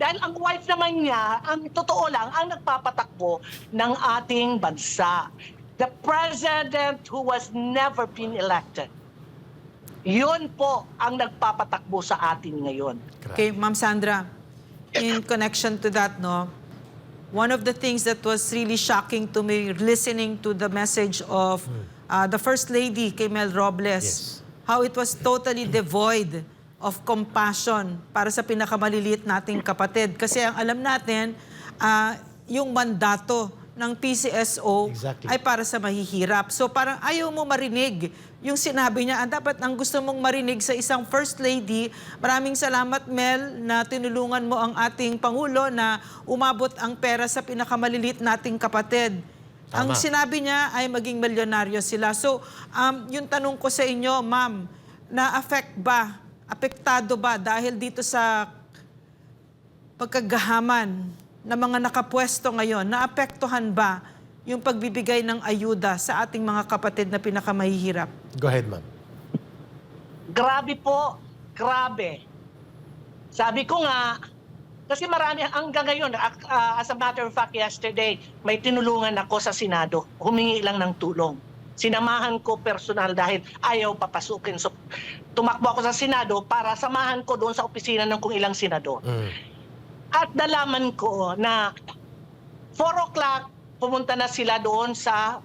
Dahil ang wife naman niya, ang totoo lang, ang nagpapatakbo ng ating bansa. The president who was never been elected. Yun po ang nagpapatakbo sa atin ngayon. Okay, Ma'am Sandra, in connection to that, no, one of the things that was really shocking to me listening to the message of uh, the First Lady, kay Mel Robles, Yes. how it was totally devoid of compassion para sa pinakamaliliit nating kapatid. Kasi ang alam natin, ah, yung mandato ng PCSO Exactly. ay para sa mahihirap. So parang ayaw mo marinig yung sinabi niya. Ang dapat ang gusto mong marinig sa isang First Lady, maraming salamat Mel na tinulungan mo ang ating Pangulo na umabot ang pera sa pinakamaliliit nating kapatid. Ang Tama. sinabi niya ay maging milyonaryo sila. So, um, yung tanong ko sa inyo, ma'am, na-affect ba, apektado ba dahil dito sa pagkagahaman ng mga nakapwesto ngayon, naapektuhan ba yung pagbibigay ng ayuda sa ating mga kapatid na pinakamahihirap? Go ahead, ma'am. Grabe po, grabe. Sabi ko nga, kasi marami hanggang ngayon, ah, as a matter of fact, yesterday, may tinulungan ako sa Senado. Humingi lang ng tulong. Sinamahan ko personal dahil ayaw papasukin. So, tumakbo ako sa Senado para samahan ko doon sa opisina ng kung ilang senador. Mm. At nalaman ko na 4 o'clock, pumunta na sila doon sa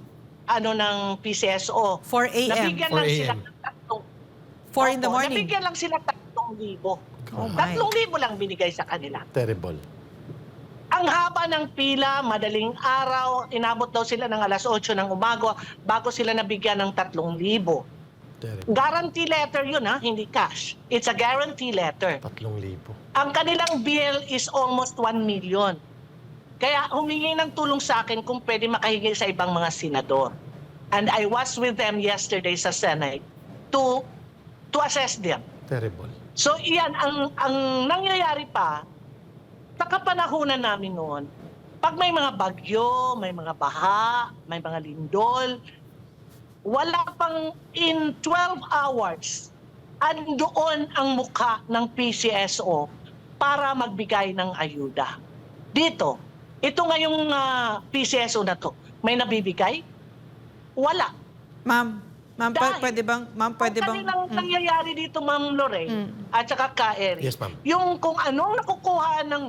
ano ng PCSO. 4 a.m. Nabigyan 4 lang sila ng tatlong 4 in the morning. Nabigyan lang sila 3,000. Oh my. 3,000 lang binigay sa kanila. Terrible. Ang haba ng pila, madaling araw, inabot daw sila ng alas 8 ng umaga bago sila nabigyan ng 3,000. Terrible. Guarantee letter yun ha, hindi cash. It's a guarantee letter. Tatlong libo. Ang kanilang bill is almost 1 million. Kaya humingi ng tulong sa akin kung pwede makahingi sa ibang mga senador. And I was with them yesterday sa Senate to to assess them. Terrible. So iyan ang ang nangyayari pa sa kapanahunan namin noon. Pag may mga bagyo, may mga baha, may mga lindol, wala pang in 12 hours andoon ang mukha ng PCSO para magbigay ng ayuda. Dito, ito ngayong ah, PCSO na to, may nabibigay? Wala. Ma'am, ma'am, pa- pwede bang, ma'am, pwede Ang bang, kanilang Mm. nangyayari dito, Ma'am Lorraine, Mm. at saka ka, Eric, Yes, ma'am. yung kung anong nakukuha ng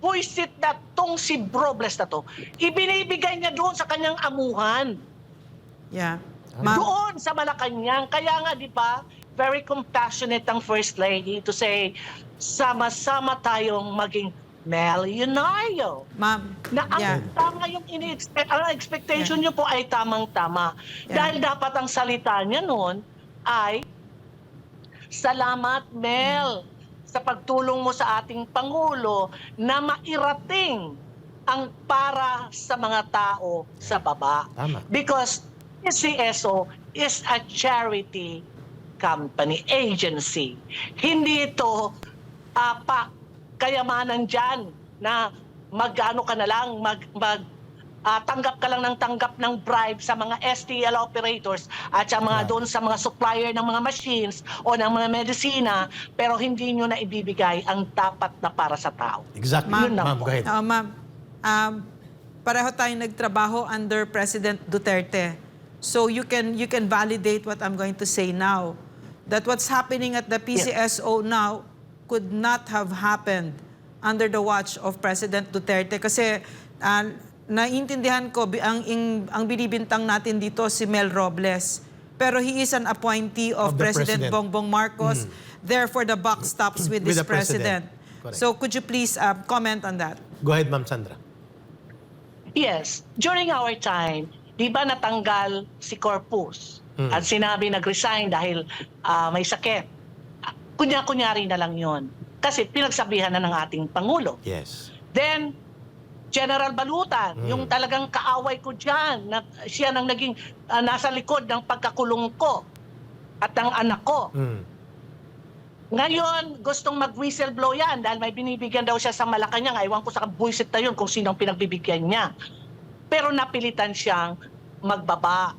puisit na tong si Robles na to, ibinibigay niya doon sa kanyang amuhan. yeah. Ma'am, Doon sa Malacanang. Kaya nga, di ba, very compassionate ang First Lady to say, sama-sama tayong maging milyonaryo. ma'am, Na ang yeah. tama yung ini-expect, ang expectation niyo po ay tamang-tama. Yeah. Dahil dapat ang salita niya noon ay, Salamat, Mel, sa pagtulong mo sa ating Pangulo na mairating ang para sa mga tao sa baba. Tama. Because CSO is a charity company, agency. Hindi ito ah, pa kayamanan dyan na magano ka na lang, mag, mag ah, tanggap ka lang ng tanggap ng bribe sa mga STL operators at sa mga doon sa mga supplier ng mga machines o ng mga medisina pero hindi nyo na ibibigay ang dapat na para sa tao. Exactly. Ma'am. Ma'am, go ahead. Ah, ma'am, um, pareho tayong nagtrabaho under President Duterte. So you can you can validate what I'm going to say now. That what's happening at the PCSO now could not have happened under the watch of President Duterte kasi ah, naiintindihan ko ang ing- ang binibintang natin dito si Mel Robles. Pero he is an appointee of, Of President, President. Mm. Bongbong Marcos. Therefore the buck stops with, With this the President. president. Correct. So could you please uh, comment on that? Go ahead, Ma'am Sandra. Yes, during our time, di ba natanggal si Corpus? Mm. At sinabi nag-resign dahil ah, may sakit. Kunya-kunyari na lang yon. Kasi pinagsabihan na ng ating Pangulo. Yes. Then, General Balutan, Mm. yung talagang kaaway ko dyan, na siya nang naging ah, nasa likod ng pagkakulong ko at ng anak ko. Mm. Ngayon, gustong mag-whistleblow yan dahil may binibigyan daw siya sa Malacanang. Aywan ko sa buisit na yun kung sinong pinagbibigyan niya. Pero napilitan siyang magbaba.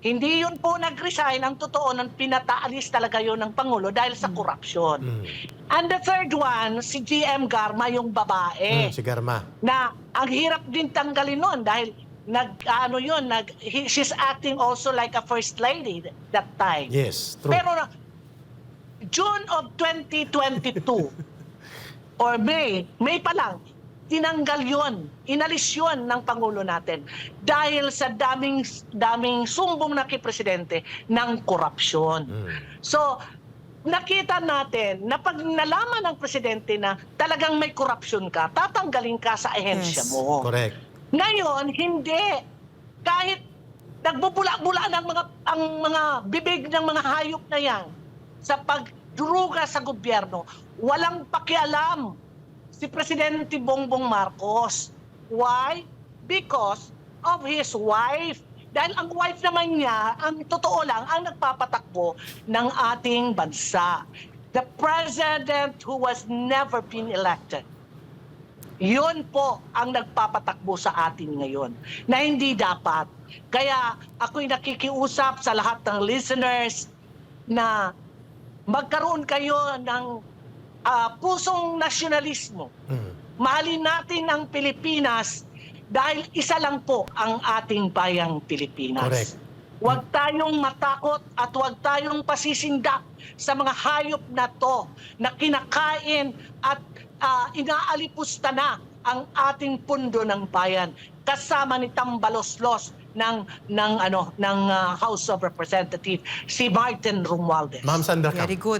Hindi yun po nag-resign. Ang totoo, nang pinataalis talaga yun ng Pangulo dahil sa corruption. Mm. And the third one, si GM Garma, yung babae Mm, si Garma. na ang hirap din tanggalin nun dahil nag ano yun nag he- she's acting also like a first lady that time Yes, true. pero na- June of 2022 or May May pa lang tinanggal yon inalis yon ng pangulo natin dahil sa daming daming sumbong na kay presidente ng korupsyon Mm. So, nakita natin na pag nalaman ng presidente na talagang may korupsyon ka, tatanggalin ka sa ahensya Yes. mo. Correct. Ngayon, hindi. Kahit nagbubula-bula ng mga ang mga bibig ng mga hayop na yan sa pagduruga sa gobyerno, walang pakialam si Presidente Bongbong Marcos. Why? Because of his wife. Dahil ang wife naman niya, ang totoo lang, ang nagpapatakbo ng ating bansa. The president who was never been elected. Yun po ang nagpapatakbo sa atin ngayon na hindi dapat. Kaya ako'y nakikiusap sa lahat ng listeners na magkaroon kayo ng ah, pusong nasyonalismo. Mm. Mahalin natin ang Pilipinas dahil isa lang po ang ating bayang Pilipinas. Correct. Huwag tayong matakot at huwag tayong pasisindak sa mga hayop na to na kinakain at ah, inaalipusta na ang ating pundo ng bayan kasama ni Tambaloslos ng ng ano ng ah, House of Representatives si Martin Romualdez. Ma'am Sandra. Very good.